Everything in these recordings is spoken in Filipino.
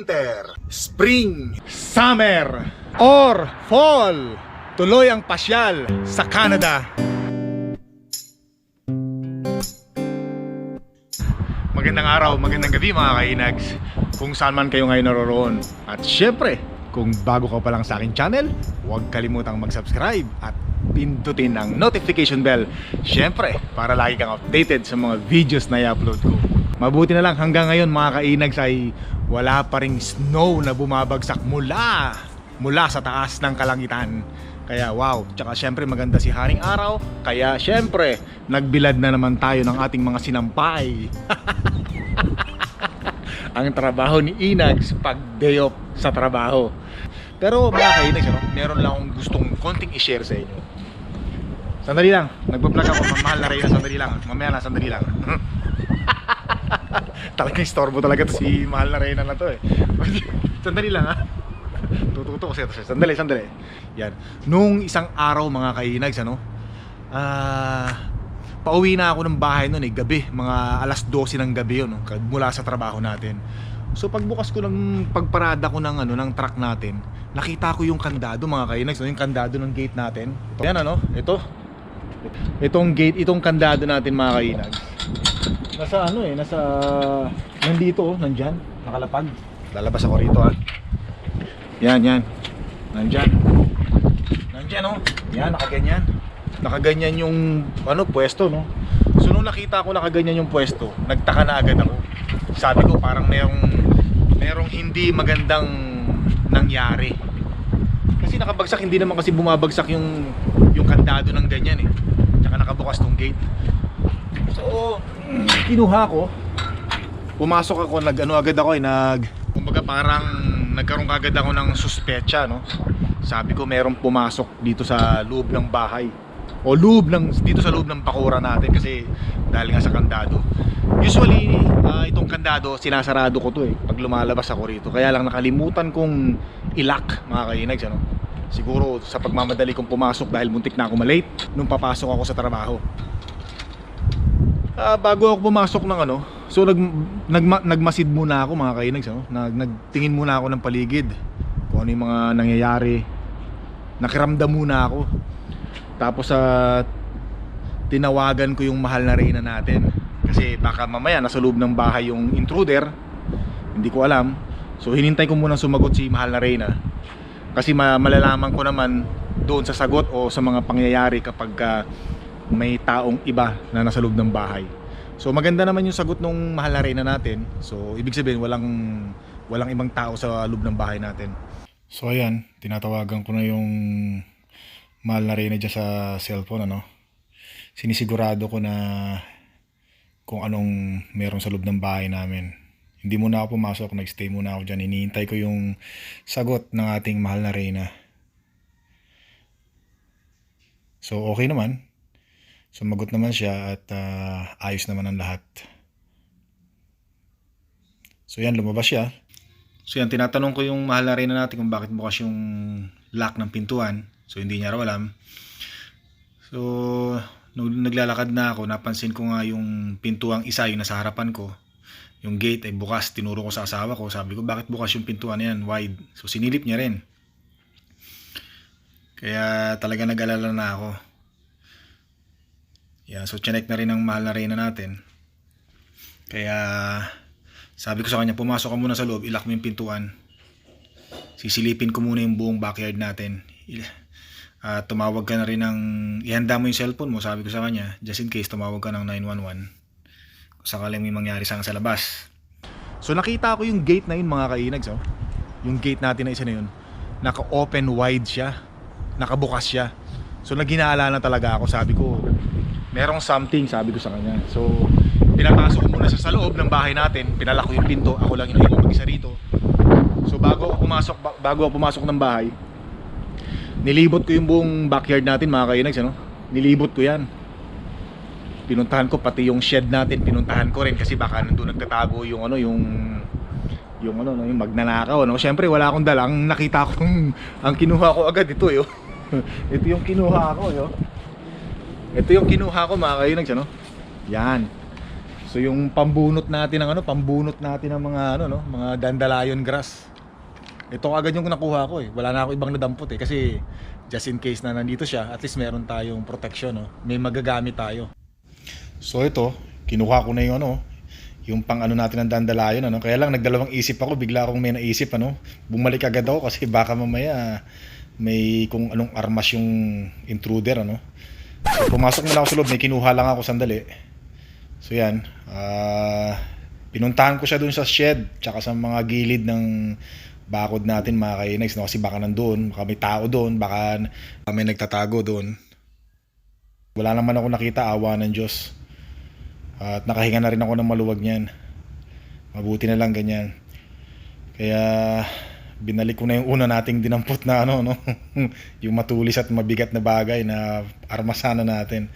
winter, spring, summer, or fall. Tuloy ang pasyal sa Canada. Magandang araw, magandang gabi mga kainags Kung saan man kayo ngayon naroroon At syempre, kung bago ka pa lang sa aking channel Huwag kalimutang mag-subscribe At pindutin ang notification bell Syempre, para lagi kang updated sa mga videos na i-upload ko Mabuti na lang hanggang ngayon mga kainags ay Wala pa ring snow na bumabagsak mula Mula sa taas ng kalangitan kaya wow, tsaka syempre maganda si Haring Araw Kaya syempre, nagbilad na naman tayo ng ating mga sinampay ang trabaho ni Inags pag day off sa trabaho. Pero mga kainags, ano, meron lang akong gustong konting i-share sa inyo. Sandali lang, nagbablog ako, mamahal na rin sandali lang. Mamaya na, sandali lang. Talagang istorbo talaga to si Mahal na Reyna na to eh. sandali lang ha. Tututo ko siya. Sandali, sandali. Yan. Nung isang araw mga kainags, ano, ah, pauwi na ako ng bahay noon eh, gabi, mga alas 12 ng gabi yun, no, mula sa trabaho natin. So pagbukas ko ng pagparada ko ng ano ng truck natin, nakita ko yung kandado mga kainags, yung kandado ng gate natin. Yan ano, ito. Itong gate, itong kandado natin mga kainags. Nasa ano eh, nasa nandito oh, nandyan, nakalapag. Lalabas ako rito ah. Yan, yan. Nandyan. Nandyan oh. Yan, nakaganyan nakaganyan yung ano pwesto no so nung nakita ko nakaganyan yung pwesto nagtaka na agad ako sabi ko parang merong merong hindi magandang nangyari kasi nakabagsak hindi naman kasi bumabagsak yung yung kandado ng ganyan eh tsaka nakabukas tong gate so kinuha ko pumasok ako nag ano agad ako eh nag kumbaga parang nagkaroon agad ako ng suspecha no sabi ko merong pumasok dito sa loob ng bahay o loob ng dito sa loob ng pakura natin kasi dahil nga sa kandado. Usually ah, itong kandado sinasarado ko to eh pag lumalabas ako rito. Kaya lang nakalimutan kong ilak mga kainags ano. Siguro sa pagmamadali kong pumasok dahil muntik na ako malate nung papasok ako sa trabaho. Ah, bago ako pumasok ng ano, so nag, nagma, nagmasid muna ako mga kainags ano. Nag, nagtingin muna ako ng paligid kung ano yung mga nangyayari. Nakiramdam muna ako. Tapos sa tinawagan ko yung mahal na reyna natin. Kasi baka mamaya nasa loob ng bahay yung intruder. Hindi ko alam. So hinintay ko muna sumagot si mahal na reyna. Kasi ma- malalaman ko naman doon sa sagot o sa mga pangyayari kapag uh, may taong iba na nasa loob ng bahay. So maganda naman yung sagot nung mahal na reyna natin. So ibig sabihin walang walang ibang tao sa loob ng bahay natin. So ayan tinatawagan ko na yung mahal na rin na dyan sa cellphone ano? Sinisigurado ko na kung anong meron sa loob ng bahay namin. Hindi muna ako pumasok nagstay muna ako dyan. Iniintay ko yung sagot ng ating mahal na Reyna. So okay naman sumagot naman siya at ah, ayos naman ang lahat so yan lumabas siya so yan tinatanong ko yung mahal na Reyna natin kung bakit bukas yung lock ng pintuan So hindi niya raw alam. So nung naglalakad na ako, napansin ko nga yung pintuang isa yung nasa harapan ko. Yung gate ay bukas, tinuro ko sa asawa ko. Sabi ko, bakit bukas yung pintuan na yan? Wide. So sinilip niya rin. Kaya talaga nag-alala na ako. Yeah, so chinek na rin ang mahal na reyna natin. Kaya sabi ko sa kanya, pumasok ka muna sa loob, ilak mo yung pintuan. Sisilipin ko muna yung buong backyard natin. Uh, tumawag ka na rin ng, ihanda mo yung cellphone mo, sabi ko sa kanya, just in case tumawag ka ng 911 kung sakaling may mangyari sa sa labas. So nakita ko yung gate na yun mga kainags, oh. yung gate natin na isa na yun, naka-open wide siya, nakabukas siya. So naginaalala na talaga ako, sabi ko, merong something, sabi ko sa kanya. So pinapasok muna sa, sa loob ng bahay natin, pinalak ko yung pinto, ako lang yung mag-isa rito. So bago ako pumasok, bago ako pumasok ng bahay, nilibot ko yung buong backyard natin mga kainags ano? nilibot ko yan. Pinuntahan ko pati yung shed natin pinuntahan ko rin kasi baka nandun nagtatago yung ano yung yung ano yung magnanakaw ano? Syempre wala akong dala. Ang nakita ko ang kinuha ko agad ito yo ito yung kinuha ko yo ito yung kinuha ko mga kainags ano yan So yung pambunot natin ng ano, pambunot natin ng mga ano no, mga dandelion grass. Ito agad yung nakuha ko eh. Wala na ako ibang nadampot eh kasi just in case na nandito siya, at least meron tayong protection no. May magagamit tayo. So ito, kinuha ko na yung ano, yung pang ano natin ng dandelion ano. Kaya lang nagdalawang isip ako, bigla akong may naisip ano. Bumalik agad ako kasi baka mamaya may kung anong armas yung intruder ano. So, pumasok muna ako sa loob, may kinuha lang ako sandali. So yan, ah pinuntahan ko siya dun sa shed, tsaka sa mga gilid ng bakod natin mga kainags, no? kasi baka nandun, baka may tao doon, baka may nagtatago doon. Wala naman ako nakita, awa ng Diyos. At nakahinga na rin ako ng maluwag niyan. Mabuti na lang ganyan. Kaya binalik ko na yung una nating dinampot na ano no? Yung matulis at mabigat na bagay na armasana natin.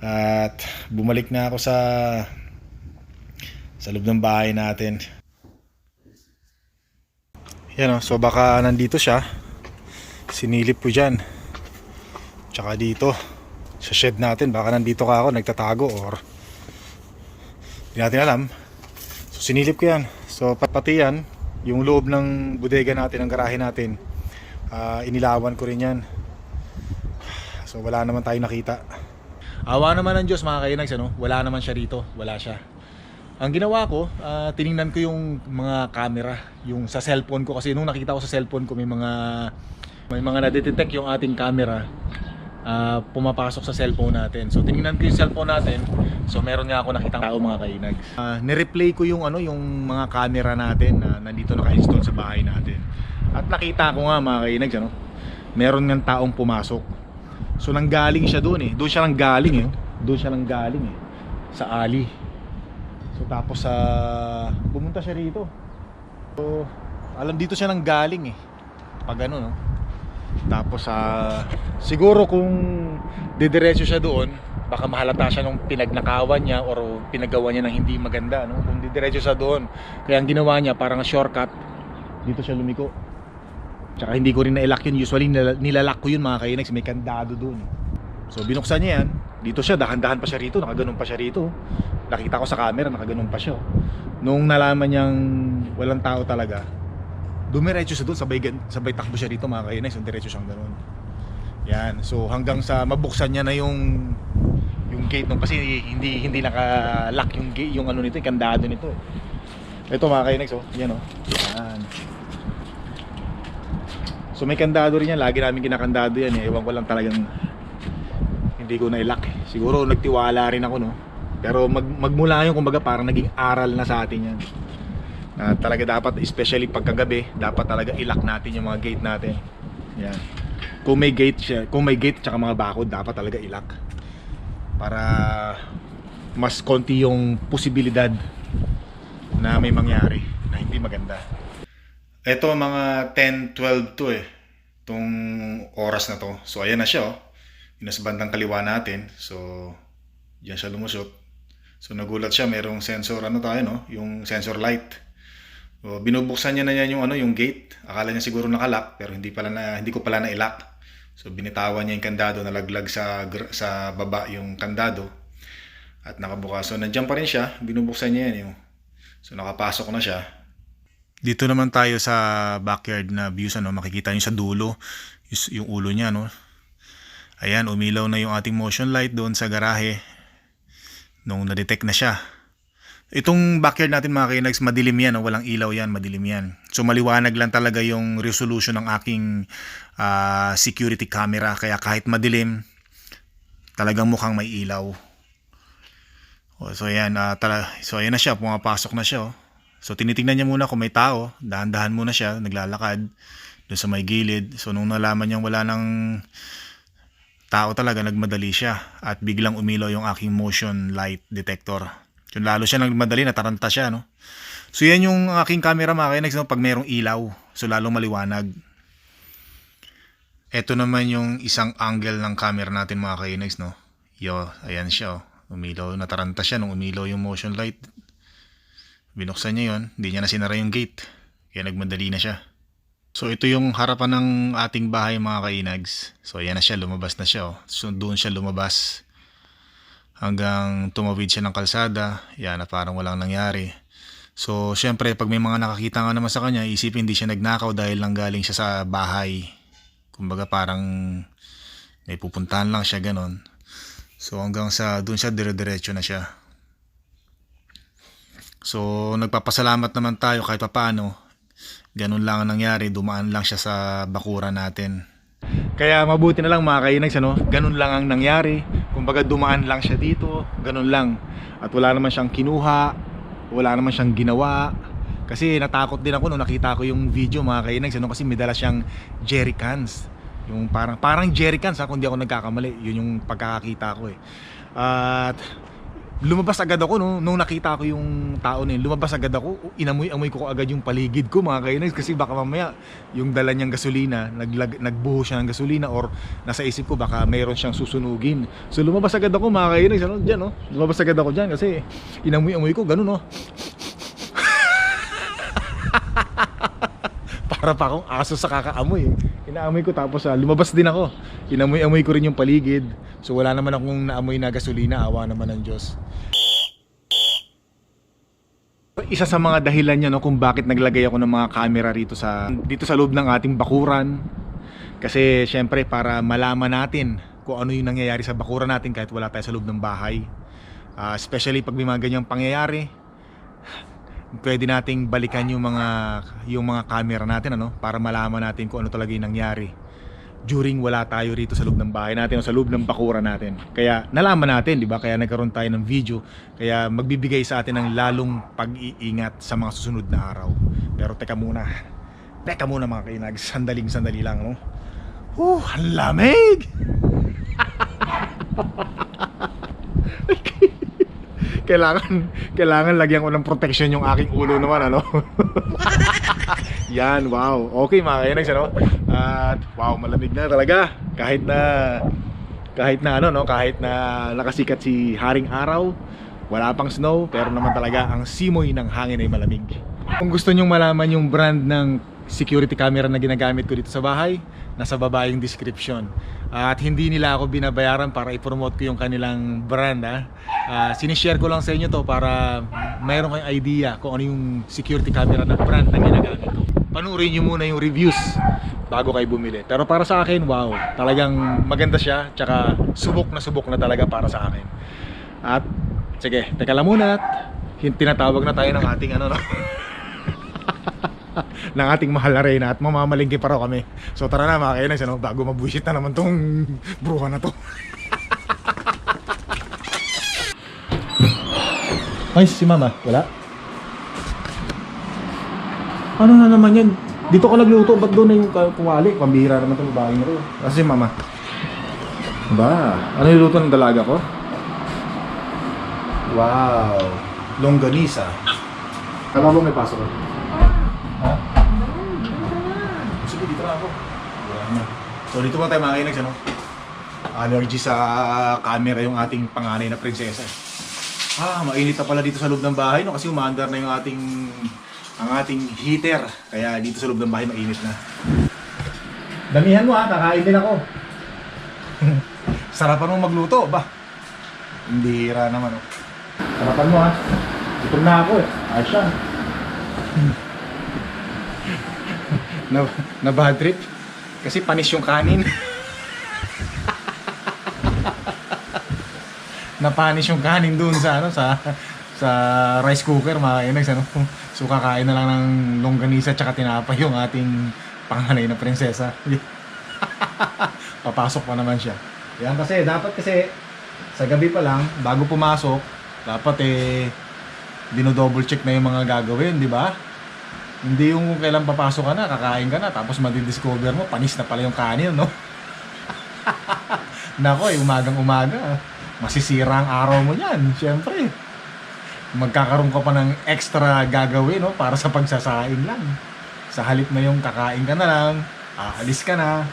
At bumalik na ako sa sa loob ng bahay natin. Yan o so baka nandito siya. Sinilip ko dyan. Tsaka dito. Sa shed natin. Baka nandito ka ako nagtatago or hindi natin alam. So sinilip ko yan. So pat- pati yan yung loob ng bodega natin ng garahe natin ah, inilawan ko rin yan. So wala naman tayo nakita. Awa naman ng Diyos mga kainags ano? wala naman siya rito. Wala siya. Ang ginawa ko, ah, tiningnan ko yung mga camera, yung sa cellphone ko. Kasi nung nakita ko sa cellphone ko may mga may mga nadetect yung ating camera ah, pumapasok sa cellphone natin. So tiningnan ko yung cellphone natin. So meron nga ako nakitang tao mga kainag. Ah, nireplay ko yung ano yung mga camera natin na nandito naka-install sa bahay natin. At nakita ko nga mga kainag ano, meron ng taong pumasok. So nanggaling siya doon eh. Doon siya nang galing eh. Doon siya nang galing eh. Sa alley. So tapos sa pumunta siya rito. So alam dito siya nang galing eh. Pag ano no. Tapos sa siguro kung didiretso siya doon, baka mahalata siya nung pinagnakawan niya or pinagawa niya ng hindi maganda no. Kung didiretso siya doon, kaya ang ginawa niya parang shortcut dito siya lumiko. Tsaka hindi ko rin na-lock yun. Usually nila- nilalak ko yun mga kainags. May kandado doon. So binuksan niya yan. Dito siya, dahan-dahan pa siya rito. Nakaganon pa siya rito. Nakita ko sa camera, nakaganon pa siya. Nung nalaman niyang walang tao talaga, dumiretso siya doon. Sabay, sabay takbo siya rito mga kainags. Yung diretso siyang ganun. Yan. So hanggang sa mabuksan niya na yung yung gate nung kasi hindi hindi naka-lock yung gate yung ano nito, yung kandado nito. Ito mga kainags oh. Yan oh. Yan. So may kandado rin yan, lagi namin kinakandado yan eh. Ewan ko lang talagang hindi ko na-lock eh. Siguro nagtiwala rin ako no. Pero mag, magmula yun kumbaga parang naging aral na sa atin yan. Na talaga dapat, especially pagkagabi, dapat talaga i-lock natin yung mga gate natin. Yan. Kung may gate siya, kung may gate tsaka mga bakod, dapat talaga i-lock. Para mas konti yung posibilidad na may mangyari na hindi maganda. Ito mga 10-12 to eh. Itong oras na to. So ayan na siya oh. Nasa bandang kaliwa natin. So diyan siya lumusot. So nagulat siya, merong sensor ano tayo no, yung sensor light. So binubuksan niya na yan yung ano, yung gate. Akala niya siguro nakalock pero hindi pala na hindi ko pala na-lock. So binitawan niya yung kandado, nalaglag sa sa baba yung kandado at nakabukas. So nandiyan pa rin siya, binubuksan niya yan yung. So nakapasok na siya. Dito naman tayo sa backyard na views ano, makikita niyo sa dulo yung ulo niya no. Ayan, umilaw na yung ating motion light doon sa garahe nung na-detect na siya. Itong backyard natin mga kinags, madilim yan, walang ilaw yan, madilim yan. So maliwanag lang talaga yung resolution ng aking ah, security camera kaya kahit madilim, talagang mukhang may ilaw. O, so ayan, ah, tala, so ayan na siya, pumapasok na siya. Oh. So tinitingnan niya muna kung may tao, dahan-dahan muna siya, naglalakad doon sa may gilid. So nung nalaman niyang wala nang tao talaga, nagmadali siya at biglang umilaw yung aking motion light detector. Yung lalo siya nagmadali, nataranta siya, no? So yan yung aking camera mga kainex, no? pag merong ilaw, so lalong maliwanag. Ito naman yung isang angle ng camera natin mga kainex, no? Yo, ayan siya, oh. Umilaw, nataranta siya nung umilaw yung motion light. Binuksan niya yon, hindi niya na sinara yung gate. Kaya nagmadali na siya. So ito yung harapan ng ating bahay mga kainags. So ayan na siya, lumabas na siya. Oh. So doon siya lumabas. Hanggang tumawid siya ng kalsada. Yan, na parang walang nangyari. So, syempre, pag may mga nakakita nga naman sa kanya, isipin hindi siya nagnakaw dahil lang galing siya sa bahay. Kumbaga parang may pupuntahan lang siya ganon. So hanggang sa doon siya dire-diretso na siya. So nagpapasalamat naman tayo kahit papaano. Ganun lang ang nangyari, dumaan lang siya sa bakura natin. Kaya mabuti na lang mga kainags, ano? Ganun lang ang nangyari. Kumbaga dumaan lang siya dito, ganun lang. At wala naman siyang kinuha, wala naman siyang ginawa. Kasi natakot din ako nung nakita ko yung video mga kainags, ano? Kasi may dala siyang jerry cans. Yung parang parang jerry cans ha, kung di ako nagkakamali. Yun yung pagkakakita ko eh. At lumabas agad ako no, nung nakita ko yung tao na yun. Lumabas agad ako, inamoy-amoy ko agad yung paligid ko mga kainis kasi baka mamaya yung dala niyang gasolina, naglag, nagbuho siya ng gasolina or nasa isip ko baka mayroon siyang susunugin. So lumabas agad ako mga kainis, ano, dyan no? Lumabas agad ako dyan kasi inamoy-amoy ko, ganun no. Para pa akong aso sa kakaamoy. eh. Inaamoy ko tapos ah, lumabas din ako. Inamoy-amoy ko rin yung paligid. So wala naman akong naamoy na gasolina, awa naman ng Diyos. Isa sa mga dahilan niya no kung bakit naglagay ako ng mga camera rito sa dito sa loob ng ating bakuran. Kasi syempre para malaman natin kung ano yung nangyayari sa bakuran natin kahit wala tayo sa loob ng bahay. Ah, especially pag may mga ganyang pangyayari, pwede nating balikan yung mga yung mga camera natin ano para malaman natin kung ano talaga yung nangyari during wala tayo rito sa loob ng bahay natin o sa loob ng bakura natin. Kaya nalaman natin, 'di ba? Kaya nagkaroon tayo ng video. Kaya magbibigay sa atin ng lalong pag-iingat sa mga susunod na araw. Pero teka muna. Teka muna mga kainag, sandaling sandali lang, no? Uh, ang lamig! kailangan kailangan lagyan ko ng protection yung aking ulo naman ano? Yan wow. Okay mga kainags ano? At wow malamig na talaga. Kahit na kahit na ano no? Kahit na nakasikat si haring araw wala pang snow pero naman talaga ang simoy ng hangin ay malamig. Kung gusto nyong malaman yung brand ng security camera na ginagamit ko dito sa bahay nasa baba yung description. At hindi nila ako binabayaran para i-promote ko yung kanilang brand ha. Ah, sinishare ko lang sa inyo to para mayroon kayong idea kung ano yung security camera na brand na ginagamit ko. Panurin nyo muna yung reviews bago kayo bumili. Pero para sa akin wow. Talagang maganda siya tsaka subok na subok na talaga para sa akin. At sige teka lang muna at tinatawag na tayo ng ating ano no ng ating mahal na reyna at mamamalingki pa raw kami. So tara na mga kainis, ano, bago mabuisit na naman tong bruha na to. Ay, si mama, wala? Ano na naman yan? Dito ko nagluto, ba't doon na yung kuwali? Pambihira naman itong babae na rin. Kasi si mama. Ba, ano yung luto ng dalaga ko? Wow, longganisa. Kala mo may pasok ko? Ha? Sige, dito na ako. Wala na. So dito mo tayo mga kainex, ano? Allergy sa camera yung ating panganay na prinsesa. Ah, mainit na pala dito sa loob ng bahay, no? Kasi umaandar na yung ating ang ating heater. Kaya dito sa loob ng bahay mainit na. Damihan mo ha, kakain din ako. Sarapan mo magluto, ba? Hindi ra naman, oh. Sarapan mo ha. Gutom na ako eh. Ayos siya. na, na bad trip kasi panis yung kanin. Napanis yung kanin doon sa ano sa sa rice cooker mga inags ano. So kakain na lang ng longganisa tsaka tinapay yung ating panganay na prinsesa. Papasok pa naman siya. Yan kasi dapat kasi sa gabi pa lang bago pumasok dapat eh dino-double check na yung mga gagawin di ba hindi yung kailan papasok ka na, kakain ka na, tapos madidiscover mo, panis na pala yung kanin, no? Nako, eh, umagang umaga, masisira ang araw mo niyan, syempre. Magkakaroon ka pa ng extra gagawin, no? Para sa pagsasaing lang. Sa halip na yung kakain ka na lang, aalis ka na,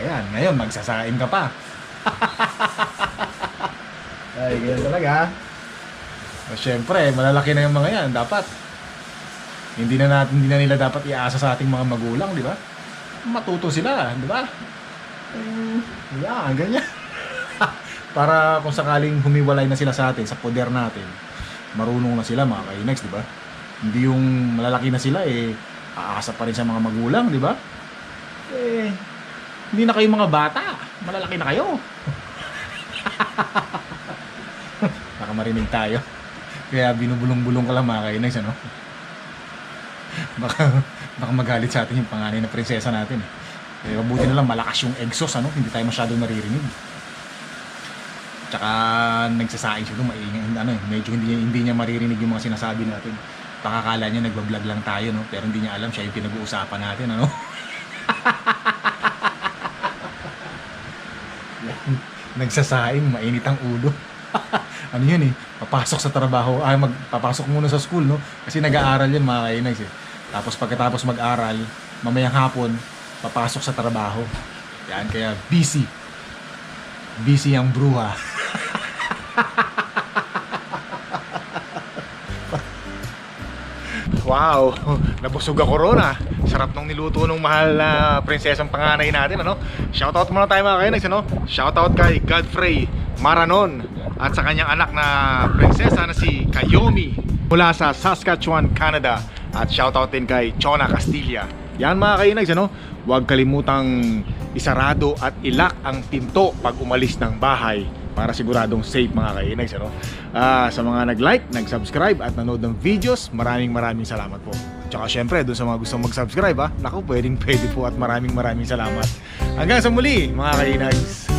ayan, ngayon, magsasaing ka pa. Ay, ganyan talaga. O, syempre, malalaki na yung mga yan, dapat hindi na natin hindi na nila dapat iasa sa ating mga magulang, di ba? Matuto sila, di ba? Mm, yan, ganyan. Para kung sakaling humiwalay na sila sa atin, sa poder natin, marunong na sila mga kainags, di ba? Hindi yung malalaki na sila, eh, aasa pa rin sa mga magulang, di ba? Eh, hindi na kayo mga bata. Malalaki na kayo. Baka marinig tayo. Kaya binubulong-bulong ka lang mga kainags, ano? Baka, baka magalit sa atin yung panganay na prinsesa natin. Eh, mabuti na lang malakas yung exhaust, ano? Hindi tayo masyadong naririnig. Tsaka nagsasaing siya doon, ano, eh, medyo hindi, hindi niya maririnig yung mga sinasabi natin. Pakakala niya nagbablog lang tayo, no? Pero hindi niya alam siya yung pinag-uusapan natin, ano? Yan. Nagsasaing, mainit ang ulo. ano yun eh, papasok sa trabaho, ay magpapasok muna sa school, no? Kasi nag-aaral yan mga kainags eh. Tapos pagkatapos mag-aral, mamayang hapon, papasok sa trabaho. Yan, kaya busy. Busy ang bruha. Wow, nabusog ako ron ah. Sarap nung niluto ng mahal na prinsesang panganay natin, ano? Shoutout muna tayo mga kainis, ano? Shoutout kay Godfrey Maranon at sa kanyang anak na prinsesa na si Kayomi mula sa Saskatchewan, Canada. At shoutout din kay Chona Castilla. Yan mga kainags, ano? Huwag kalimutang isarado at ilak ang pinto pag umalis ng bahay para siguradong safe mga kainags, ano? Ah, sa mga nag-like, nag-subscribe at nanood ng videos, maraming maraming salamat po. Tsaka syempre, doon sa mga gustong mag-subscribe, ha? Naku, pwedeng pwede po at maraming maraming salamat. Hanggang sa muli, mga kainags.